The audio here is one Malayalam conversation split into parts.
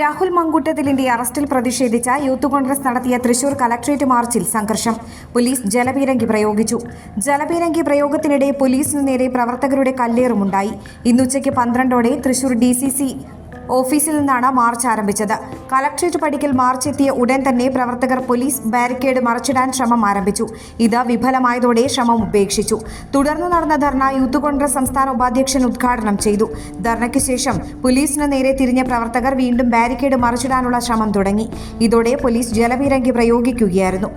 രാഹുൽ മങ്കുട്ടത്തിലിന്റെ അറസ്റ്റിൽ പ്രതിഷേധിച്ച യൂത്ത് കോൺഗ്രസ് നടത്തിയ തൃശൂർ കലക്ട്രേറ്റ് മാർച്ചിൽ സംഘർഷം. പോലീസ് ജലപീരങ്കി പ്രയോഗിച്ചു. ജലപീരങ്കി പ്രയോഗത്തിനിടെ പോലീസിനു നേരെ പ്രവർത്തകരുടെ കല്ലേറുമുണ്ടായി. ഇന്നുച്ചയ്ക്ക് പന്ത്രണ്ടോടെ തൃശൂർ ഡി സി സി ഓഫീസിൽ നിന്നാണ് മാർച്ച് ആരംഭിച്ചത്. കലക്ട്രേറ്റ് പടിക്കൽ മാർച്ച് എത്തിയ ഉടൻ തന്നെ പ്രവർത്തകർ പോലീസ് ബാരിക്കേഡ് മറച്ചിടാൻ ശ്രമം ആരംഭിച്ചു. ഇത് വിഫലമായതോടെ ശ്രമം ഉപേക്ഷിച്ചു. തുടർന്ന് നടന്ന ധർണ യൂത്ത് കോൺഗ്രസ് സംസ്ഥാന ഉപാധ്യക്ഷൻ ഉദ്ഘാടനം ചെയ്തു. ധർണയ്ക്ക് ശേഷം പോലീസിന് നേരെ തിരിഞ്ഞ പ്രവർത്തകർ വീണ്ടും ബാരിക്കേഡ് മറിച്ചിടാനുള്ള ശ്രമം തുടങ്ങി. ഇതോടെ പോലീസ് ജലപീരങ്കി പ്രയോഗിക്കുകയായിരുന്നു.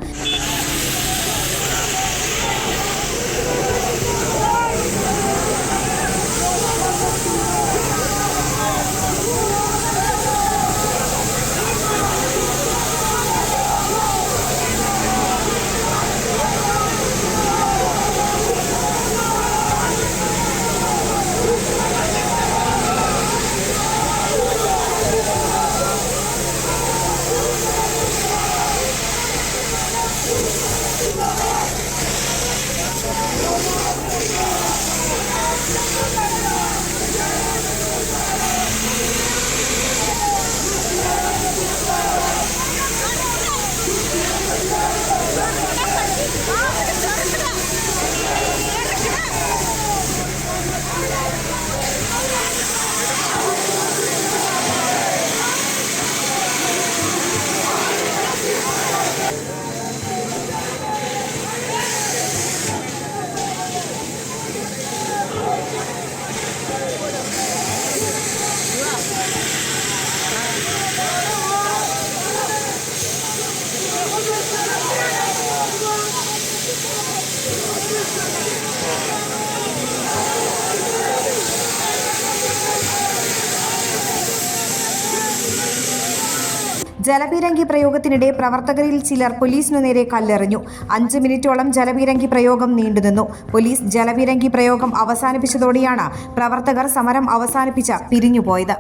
ജലപീരങ്കി പ്രയോഗത്തിനിടെ പ്രവർത്തകരിൽ ചിലർ പോലീസിനു നേരെ കല്ലെറിഞ്ഞു. അഞ്ച് മിനിറ്റോളം ജലപീരങ്കി പ്രയോഗം നീണ്ടുനിന്നു പോലീസ് ജലപീരങ്കി പ്രയോഗം അവസാനിപ്പിച്ചതോടെയാണ് പ്രവർത്തകർ സമരം അവസാനിപ്പിച്ച പിരിഞ്ഞുപോയത്.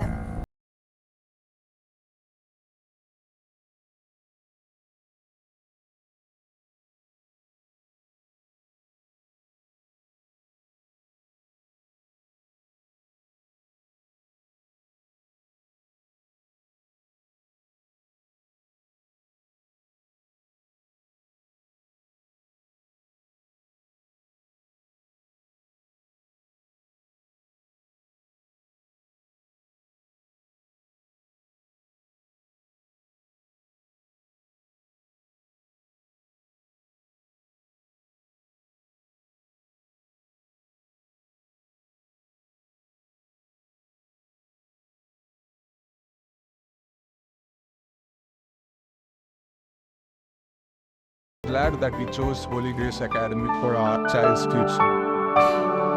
Glad that we chose Holy Grace Academy for our child's future.